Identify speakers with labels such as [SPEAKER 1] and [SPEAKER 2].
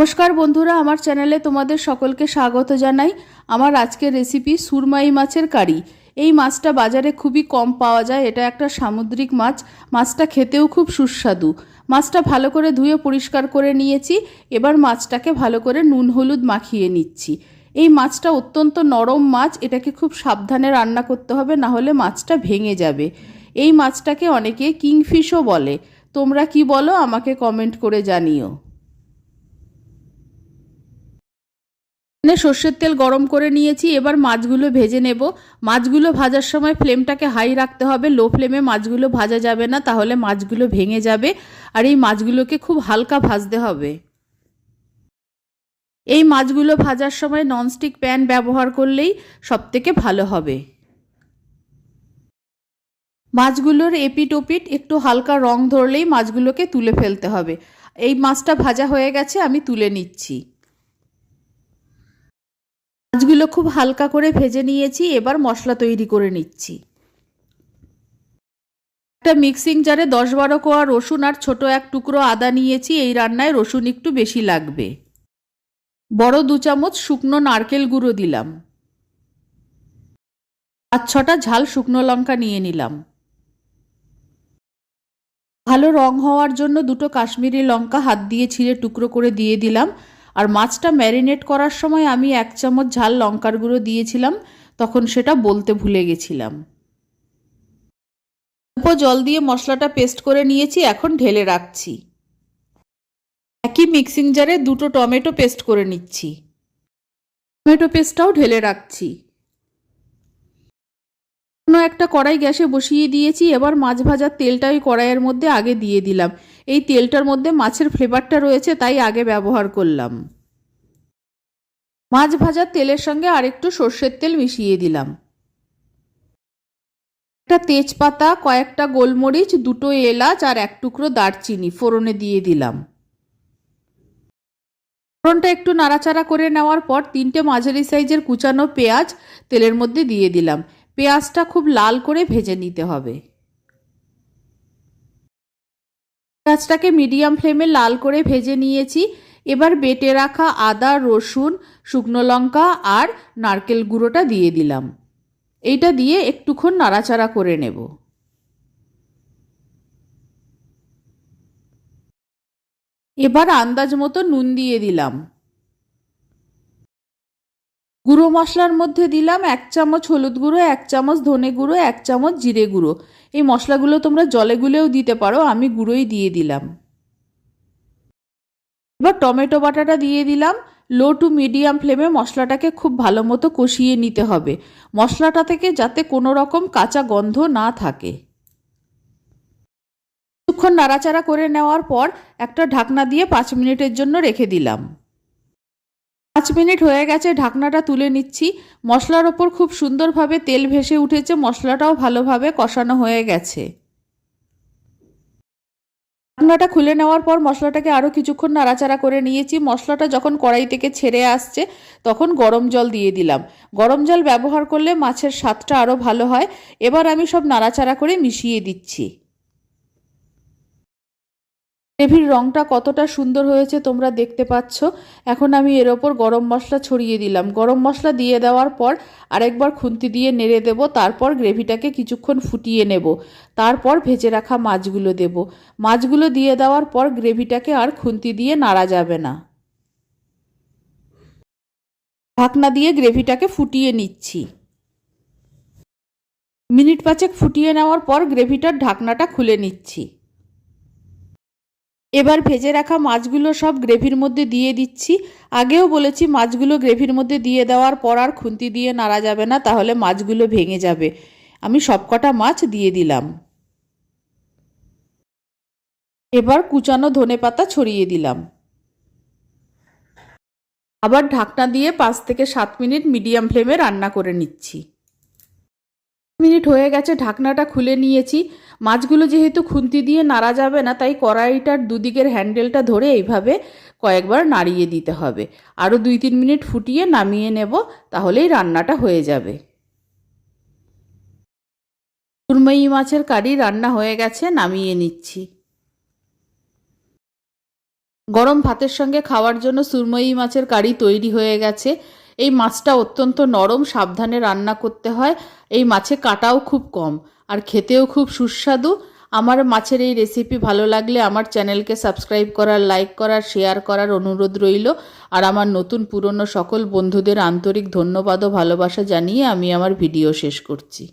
[SPEAKER 1] নমস্কার বন্ধুরা, আমার চ্যানেলে তোমাদের সকলকে স্বাগত জানাই। আমার আজকের রেসিপি সুরমাই মাছের কারি। এই মাছটা বাজারে খুবই কম পাওয়া যায়, এটা একটা সামুদ্রিক মাছ। মাছটা খেতেও খুব সুস্বাদু। মাছটা ভালো করে ধুয়ে পরিষ্কার করে নিয়েছি, এবার মাছটাকে ভালো করে নুন হলুদ মাখিয়ে নিচ্ছি। এই মাছটা অত্যন্ত নরম মাছ, এটাকে খুব সাবধানে রান্না করতে হবে, না হলে মাছটা ভেঙে যাবে। এই মাছটাকে অনেকে কিংফিশও বলে। তোমরা কি বলো, আমাকে কমেন্ট করে জানিও। সর্ষের তেল গরম করে নিয়েছি। এবার মাছগুলো ভেজে নেব। মাছগুলো ভাজার সময় ফ্লেমটাকে হাই রাখতে হবে। লো ফ্লেমে মাছগুলো ভাজা যাবে না, তাহলে মাছগুলো ভেঙে যাবে আর এই মাছগুলোকে খুব হালকা ভাজতে হবে। এই মাছগুলো ভাজার সময় ননস্টিক প্যান ব্যবহার করলেই সবথেকে ভালো হবে। মাছগুলোর এপিট ওপিট একটু হালকা রং ধরলেই মাছগুলোকে তুলে ফেলতে হবে। এই মাছটা ভাজা হয়ে গেছে, আমি তুলে নিচ্ছি। মাছগুলো খুব হালকা করে ভেজে নিয়েছি, এবার মশলা তৈরি করে নিচ্ছি। একটা মিক্সিং জারে দশ বারো কোয়া রসুন আর ছোট এক টুকরো আদা নিয়েছি, এই রান্নায় রসুন একটু বেশি লাগবে। বড় দু চামচ শুকনো নারকেল গুঁড়ো দিলাম। পাঁচ ছটা ঝাল শুকনো লঙ্কা নিয়ে নিলাম। ভালো রং হওয়ার জন্য দুটো কাশ্মীরি লঙ্কা হাত দিয়ে ছিঁড়ে টুকরো করে দিয়ে দিলাম। আর মাছটা ম্যারিনেট করার সময় আমি এক চামচ ঝাল লঙ্কার গুঁড়ো দিয়েছিলাম, তখন সেটা বলতে ভুলে গেছিলাম। অল্প জল দিয়ে মশলাটা পেস্ট করে নিয়েছি, এখন ঢেলে রাখছি। একই মিক্সিং জারে দুটো টমেটো পেস্ট করে নিচ্ছি। টমেটো পেস্টটাও ঢেলে রাখছি। অন্য একটা কড়াই গ্যাসে বসিয়ে দিয়েছি, এবার মাছ ভাজার তেলটা ওই কড়াইয়ের মধ্যে আগে দিয়ে দিলাম। এই তেলটার মধ্যে মাছের ফ্লেভারটা রয়েছে, তাই আগে ব্যবহার করলাম। মাছ ভাজার তেলের সঙ্গে আরেকটু সর্ষের তেল মিশিয়ে দিলাম। একটা তেজপাতা, কয়েকটা গোলমরিচ, দুটো এলাচ আর এক টুকরো দারচিনি ফোড়নে দিয়ে দিলাম। ফোড়নটা একটু নাড়াচাড়া করে নেওয়ার পর তিনটে মাঝারি সাইজের কুচানো পেঁয়াজ তেলের মধ্যে দিয়ে দিলাম। পেঁয়াজটা খুব লাল করে ভেজে নিতে হবে। পেঁয়াজটাকে মিডিয়াম ফ্লেমে লাল করে ভেজে নিয়েছি। এবার বেটে রাখা আদা, রসুন, শুকনো লঙ্কা আর নারকেল গুঁড়োটা দিয়ে দিলাম। এইটা দিয়ে একটুক্ষণ নাড়াচাড়া করে নেব। এবার আন্দাজ মতো নুন দিয়ে দিলাম। গুঁড়ো মশলার মধ্যে দিলাম এক চামচ হলুদ গুঁড়ো, এক চামচ ধনে গুঁড়ো, এক চামচ জিরে গুঁড়ো। এই মশলাগুলো তোমরা জলে গুলেও দিতে পারো, আমি গুঁড়োই দিয়ে দিলাম। এবার টমেটো বাটাটা দিয়ে দিলাম। লো টু মিডিয়াম ফ্লেমে মশলাটাকে খুব ভালো মতো কষিয়ে নিতে হবে। মশলাটা থেকে যাতে কোনো রকম কাঁচা গন্ধ না থাকে। কিছুক্ষণ নাড়াচাড়া করে নেওয়ার পর একটা ঢাকনা দিয়ে পাঁচ মিনিটের জন্য রেখে দিলাম। পাঁচ মিনিট হয়ে গেছে, ঢাকনাটা তুলে নিচ্ছি। মশলার ওপর খুব সুন্দরভাবে তেল ভেসে উঠেছে, মশলাটাও ভালোভাবে কষানো হয়ে গেছে। ঢাকনাটা খুলে নেওয়ার পর মশলাটাকে আরও কিছুক্ষণ নাড়াচাড়া করে নিয়েছি। মশলাটা যখন কড়াই থেকে ছেড়ে আসছে, তখন গরম জল দিয়ে দিলাম। গরম জল ব্যবহার করলে মাছের স্বাদটা আরও ভালো হয়। এবার আমি সব নাড়াচাড়া করে মিশিয়ে দিচ্ছি। গ্রেভির রঙটা কতটা সুন্দর হয়েছে তোমরা দেখতে পাচ্ছ। এখন আমি এর ওপর গরম মশলা ছড়িয়ে দিলাম। গরম মশলা দিয়ে দেওয়ার পর আরেকবার খুন্তি দিয়ে নেড়ে দেব, তারপর গ্রেভিটাকে কিছুক্ষণ ফুটিয়ে নেব। তারপর ভেজে রাখা মাছগুলো দেব। মাছগুলো দিয়ে দেওয়ার পর গ্রেভিটাকে আর খুন্তি দিয়ে নাড়া যাবে না। ঢাকনা দিয়ে গ্রেভিটাকে ফুটিয়ে নিচ্ছি। মিনিট পাঁচেক ফুটিয়ে নেওয়ার পর গ্রেভিটার ঢাকনাটা খুলে নিচ্ছি। এবার ভেজে রাখা মাছগুলো সব গ্রেভির মধ্যে দিয়ে দিচ্ছি। আগেও বলেছি মাছগুলো গ্রেভির মধ্যে দিয়ে দেওয়ার পর আর খুন্তি দিয়ে নাড়া যাবে না, তাহলে মাছগুলো ভেঙে যাবে। আমি সবকটা মাছ দিয়ে দিলাম। এবার কুচানো ধনে পাতা ছড়িয়ে দিলাম। আবার ঢাকনা দিয়ে পাঁচ থেকে সাত মিনিট মিডিয়াম ফ্লেমে রান্না করে নিচ্ছি। মিনিট হয়ে গেছে, ঢাকনাটা খুলে নিয়েছি। মাছগুলো যেহেতু খুন্তি দিয়ে নাড়া যাবে না, তাই কড়াইটার দুদিকের হ্যান্ডেলটা ধরে এইভাবে কয়েকবার নাড়িয়ে দিতে হবে। আরও দুই তিন মিনিট ফুটিয়ে নামিয়ে নেব, তাহলেই রান্নাটা হয়ে যাবে। সুরময়ী মাছের কারি রান্না হয়ে গেছে, নামিয়ে নিচ্ছি। গরম ভাতের সঙ্গে খাওয়ার জন্য সুরময়ী মাছের কারি তৈরি হয়ে গেছে। এই মাছটা অত্যন্ত নরম, সাবধানে রান্না করতে হয়। এই মাছে কাটাও খুব কম আর খেতেও খুব সুস্বাদু। আমার মাছের এই রেসিপি ভালো লাগলে আমার চ্যানেলকে সাবস্ক্রাইব করার লাইক করার শেয়ার করার অনুরোধ রইল। আর আমার নতুন পুরনো সকল বন্ধুদের আন্তরিক ধন্যবাদ ও ভালোবাসা জানিয়ে আমি আমার ভিডিও শেষ করছি।